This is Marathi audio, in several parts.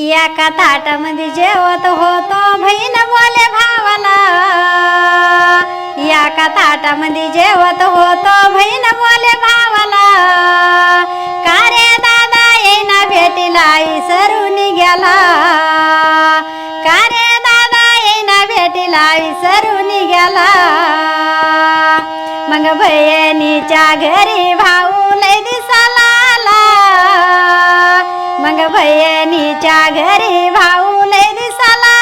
एका ताटामध्ये जेवत होतो? बहीण बोले भावाला. एका ताटामध्ये जेवत होतो? बहीण बोले भावाला. का रे दादा येईना भेटीला विसरून गेला. का रे दादा येईना भेटीला विसरून गेला. मग बहिणीच्या घरी भाऊ लय दिसाला आला. भयनीच्या घरी भाऊ लय दिसाला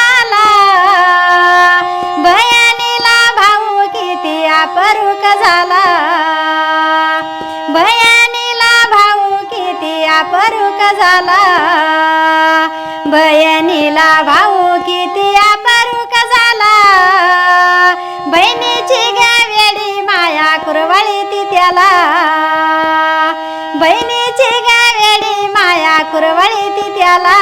भयानीला भाऊ किती अपरूक झाला. भयानीला भाऊ किती अपरूक झाला. बहिणीला भाऊ किती अपरूक झाला. बहिणीची गावेडी माया कुरवळी ती त्याला. बहिणीची माया ती त्याला.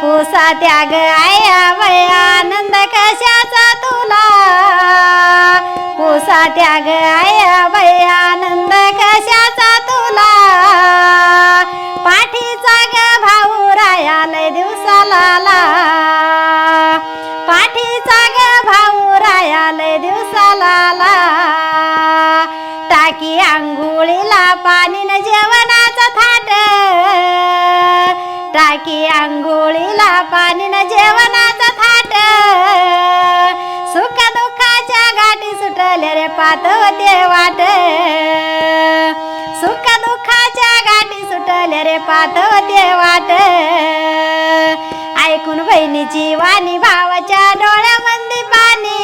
पुसा त्याग आया वय आनंद कशाचा तुला? पुसा त्याग आया वय आनंद कशाचा तुला? पाठीचा ग भाऊ राया लय दिवसाला पाठीचा ग भाऊ राया लय दिवसाला पाणी न जेवणाचा थाट. टाकी आंघोळीला पाणी न जेवणाचा थाट. सुख दुःखाच्या गाठी सुटले रे पातवते वाट. सुख दुःखाच्या गाठी सुटले रे पातवते वाट. ऐकून बहिणीची वाणी भावाच्या डोळ्यामध्ये पाणी.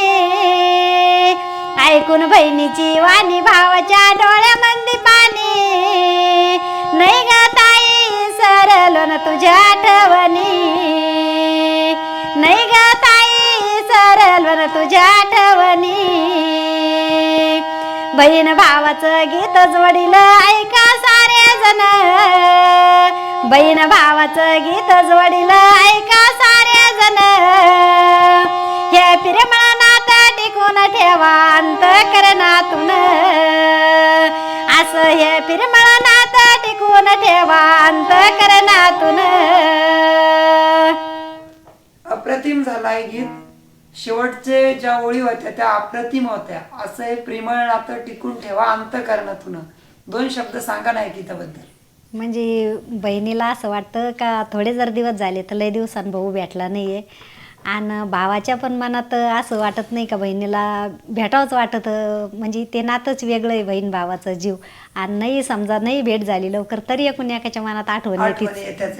ऐकून बहिणीची वाणी भावाच्या डोळ्यामध्ये तुझ्या आठवणी. नाही ग ताई सरल ना तुझ्या आठवणी. बहीण भावाचं गीत जोडील ऐका सारे जण. बहीण भावाचं गीत जोडील ऐका सारे जण. हे प्रेमळ नात टिकून ठेवा अंत करणातून असं हे प्रेमळ नात टिकून ठेवा अंत कर अप्रतिम झाला आहे गीत. शेवटचे ज्या ओळी होत्या त्या अप्रतिम होत्या. असं हे प्रेमळ नातं टिकून ठेवा अंतकरणातून. दोन शब्द सांगा नाही गीताबद्दल. म्हणजे बहिणीला असं वाटतं का थोडे जर दिवस झाले तर लय दिवसांनी भाऊ भेटला नाही आहे आणि भावाच्या पण मनात असं वाटत नाही का बहिणीला भेटावंच वाटत म्हणजे ते नातंच वेगळं आहे बहीण भावाचं जीव. आणि नाही समजा नाही भेट झाली लवकर तरी एकूण एकाच्या मनात आठवण येते येतेच